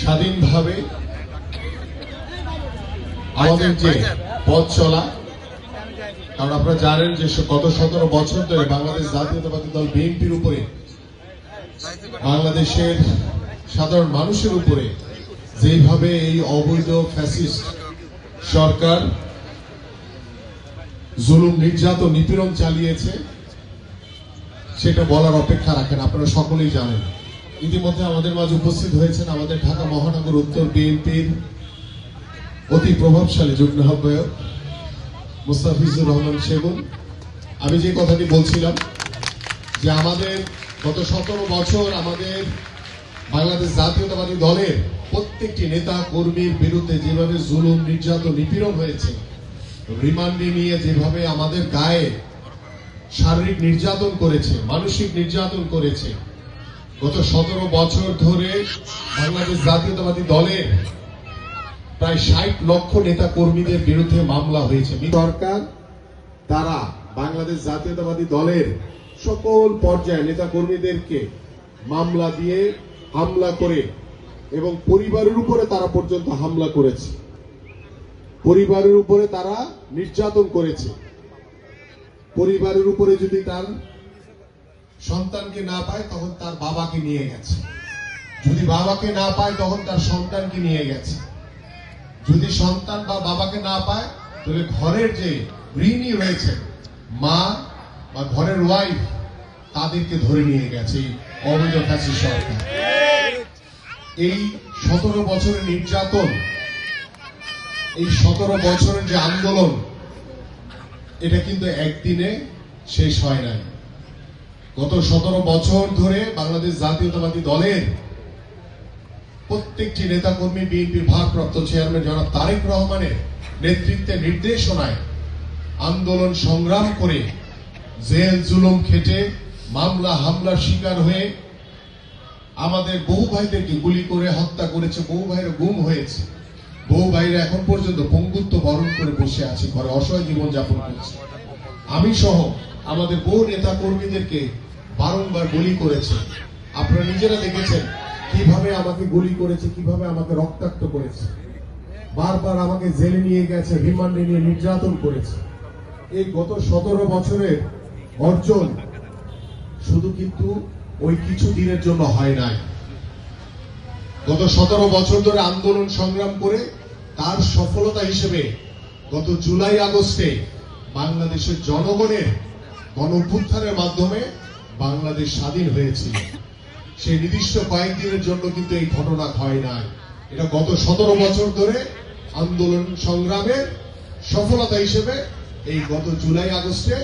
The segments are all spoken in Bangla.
স্বাধীনভাবে আমাদের যে পথ চলা কারণ আপনারা জানেন যে গত সতেরো বছর ধরে বাংলাদেশ জাতীয়তাবাদী দল বিএনপির উপরে বাংলাদেশের সাধারণ মানুষের উপরে যেভাবে এই অবৈধ ফ্যাসিস্ট সরকার জুলুম নির্যাতন নিপীড়ন চালিয়েছে সেটা বলার অপেক্ষা রাখেন আপনারা সকলেই জানেন। ইতিমধ্যে আমাদের মাঝে উপস্থিত হয়েছেন আমাদের ঢাকা মহানগর উত্তর বিএনপির অতি প্রভাবশালী যুগ্ম আহ্বায়ক মুস্তাফিজুর রহমান সেগুন। আমি যে কথাটি বলছিলাম যে আমাদের গত সতেরো বছর আমাদের বাংলাদেশ জাতীয়তাবাদী দলের প্রত্যেকটি নেতা কর্মীর বিরুদ্ধে যেভাবে জুলুম, নির্যাতন, নিপীড়ন হয়েছে, রিমান্ডে নিয়ে যেভাবে আমাদের গায়ে শারীরিক নির্যাতন করেছে, মানসিক নির্যাতন করেছে গত সতেরো বছর ধরে বাংলাদেশ জাতীয়তাবাদী দলের প্রায় ষাট লক্ষ নেতা কর্মীদের বিরুদ্ধে মামলা হয়েছে। সরকার, তারা বাংলাদেশ জাতীয়তাবাদী দলের সকল পর্যায়ে নেতা কর্মীদেরকে মামলা দিয়ে হামলা করে এবং পরিবারের উপরে তারা পর্যন্ত হামলা করেছে। পরিবারের উপরে তারা নির্যাতন করেছে। পরিবারের উপরে যদি তার সন্তানকে না পায়, তখন তার বাবাকে নিয়ে গেছে। যদি বাবাকে না পায়, তখন তার সন্তানকে নিয়ে গেছে। যদি সন্তান বা বাবাকে না পায়, তাহলে ঘরের যে গৃহিণী রয়েছে, মা বা ঘরের ওয়াইফ তাদেরকে ধরে নিয়ে গেছে অবৈধ ফ্যাসি সরকার। এই সতেরো বছরের নির্যাতন, এই সতেরো বছরের যে আন্দোলন, এটা কিন্তু একদিনে শেষ হয় নাই। গত সতেরো বছর ধরে বাংলাদেশ জাতীয়তাবাদী দলের প্রত্যেকটি নেতাকর্মী বিএনপির ভারপ্রাপ্ত চেয়ারম্যান জনাব তারেক রহমানের নেতৃত্বে নির্দেশনায় আন্দোলন সংগ্রাম করে জেল জুলুম খেটে মামলা হামলার শিকার হয়ে আমাদের বহু ভাইদেরকে গুলি করে হত্যা করেছে বহু ভাইরা গুম হয়েছে। বহু ভাইরা এখন পর্যন্ত পঙ্গুত্ব বরণ করে বসে আছে, ঘরে অসহায় জীবন যাপন করছে। আমি সহ আমাদের বহু নেতা কর্মীদেরকে বারংবার গুলি করেছে। আপনারা নিজেরা দেখেছেন কীভাবে আমাকে গুলি করেছে, কীভাবে আমাকে রক্তাক্ত করেছে। বারবার আমাকে জেলে নিয়ে গেছে, রিমান্ডে নিয়ে নির্যাতন করেছে। এই গত সতেরো বছরের অর্জন শুধু কিন্তু ওই কিছু দিনের জন্য হয় নাই। গত সতেরো বছর ধরে আন্দোলন সংগ্রাম করে তার সফলতা হিসেবে গত জুলাই আগস্টে বাংলাদেশের জনগণের গণ মাধ্যমে বাংলাদেশ স্বাধীন হয়েছিল। সেই নির্দিষ্ট কয়েকদিনের জন্য কিন্তু এই ঘটনা হয় নাই। এটা গত সতেরো বছর ধরে আন্দোলন সংগ্রামের সফলতা হিসেবে এই গত জুলাই আগস্টে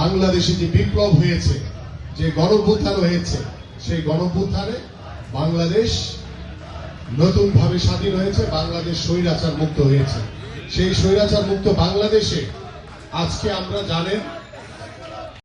বাংলাদেশে যে বিপ্লব হয়েছে, যে গণভ্যুত্থান হয়েছে, সেই গণভ্যুত্থানে বাংলাদেশ নতুন ভাবে স্বাধীন হয়েছে, বাংলাদেশ স্বৈরাচার মুক্ত হয়েছে। সেই স্বৈরাচার মুক্ত বাংলাদেশে আজকে আমরা জানেন